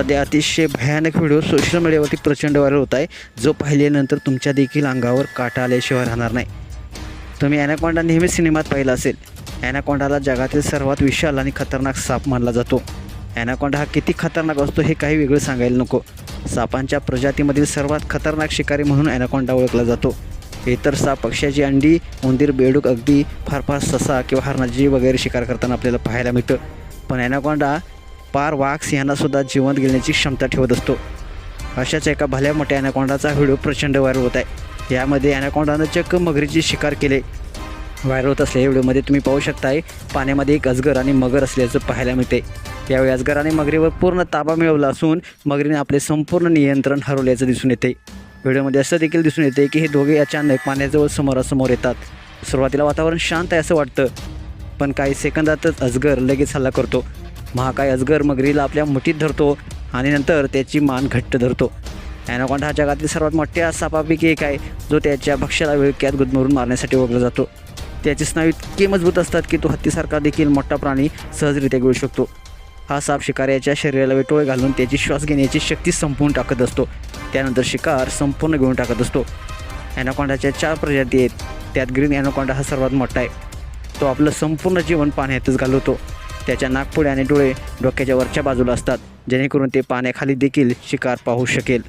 सध्या अतिशय भयानक व्हिडिओ सोशल मीडियावरती प्रचंड व्हायरल होत आहे. जो पाहिल्यानंतर तुमच्या देखील अंगावर काटा आल्याशिवाय राहणार नाही. तुम्ही ॲनाकोंडा नेहमीच सिनेमात पाहिला असेल. ॲनाकोंडाला जगातील सर्वात विशाल आणि खतरनाक साप मानला जातो. ॲनाकोंडा हा किती खतरनाक असतो हे काही वेगळं सांगायला नको. सापांच्या प्रजातीमधील सर्वात खतरनाक शिकारी म्हणून ॲनाकोंडा ओळखला जातो. इतर साप पक्ष्याची अंडी उंदीर बेडूक अगदी फार फार ससा किंवा हरणाजी वगैरे शिकार करताना आपल्याला पाहायला मिळतं. पण ॲनाकोंडा पार वाघ यांनासुद्धा जिवंत घेण्याची क्षमता ठेवत असतो. अशाच एका भल्या मोठ्या ॲनाकोंडाचा व्हिडिओ प्रचंड व्हायरल होत आहे. यामध्ये ॲनाकोंडानं चक्क मगरीची शिकार केले. व्हायरल होत असलेल्या व्हिडिओमध्ये तुम्ही पाहू शकताय पाण्यामध्ये एक अजगर आणि मगर असल्याचं पाहायला मिळते. यावेळी अजगराने मगरीवर पूर्ण ताबा मिळवला असून मगरीने आपले संपूर्ण नियंत्रण हरवल्याचं दिसून येते. व्हिडिओमध्ये असं देखील दिसून येते की हे दोघे अचानक पाण्याजवळ समोरासमोर येतात. सुरुवातीला वातावरण शांत आहे असं वाटतं पण काही सेकंदातच अजगर लगेच हल्ला करतो. महाकाय अजगर मगरीला आपल्या मुठीत धरतो आणि नंतर त्याची मान घट्ट धरतो. ॲनाकोंडा हा जगातील सर्वात मोठ्या सापापैकी एक आहे जो त्याच्या भक्ष्याला विळक्यात गुदमरून मारण्यासाठी ओळखला जातो. त्याचे स्नायू इतके मजबूत असतात की तो हत्तीसारखा देखील मोठा प्राणी सहजरित्या गिळू शकतो. हा साप शिकाऱ्याच्या शरीराला वेटोळे घालून त्याची श्वास घेण्याची शक्ती संपवून टाकत असतो. त्यानंतर शिकार संपूर्ण घेऊन टाकत असतो. ॲनाकोंडाच्या चार प्रजाती आहेत. त्यात ग्रीन ॲनाकोंडा हा सर्वात मोठा आहे. तो आपलं संपूर्ण जीवन पाण्यातच घालवतो. त्याच्या नागपुडे आणि डोळे डोक्याच्या वरच्या बाजूला असतात. जेणेकरून ते पाण्याखाली देखील शिकार पाहू शकेल.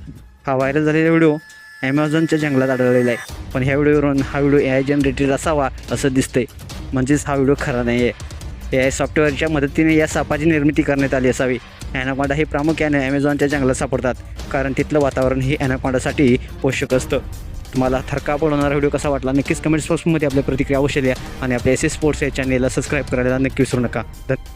हा व्हायरल झालेला व्हिडिओ ॲमेझॉनच्या जंगलात आढळलेला आहे. पण ह्या व्हिडिओवरून हा व्हिडिओ ए आय जनरेटेड असावा असं दिसतंय. म्हणजेच हा व्हिडिओ खरा नाही आहे ए आय सॉफ्टवेअरच्या मदतीने या सापाची निर्मिती करण्यात आली असावी. ॲनाकोंडा हे प्रामुख्याने ॲमेझॉनच्या जंगलात सापडतात कारण तिथलं वातावरण हे ॲनाकोंडासाठी पोषक असतं. तुम्हाला थरका पडवणारा व्हिडिओ कसा वाटला नक्कीच कमेंट्स बॉक्समध्ये आपल्या प्रतिक्रिया अवश्य द्या आणि आपल्या एस एस स्पोर्ट्स या चॅनेलला सबस्क्राईब करायला नक्की विसरू नका. धन्यवाद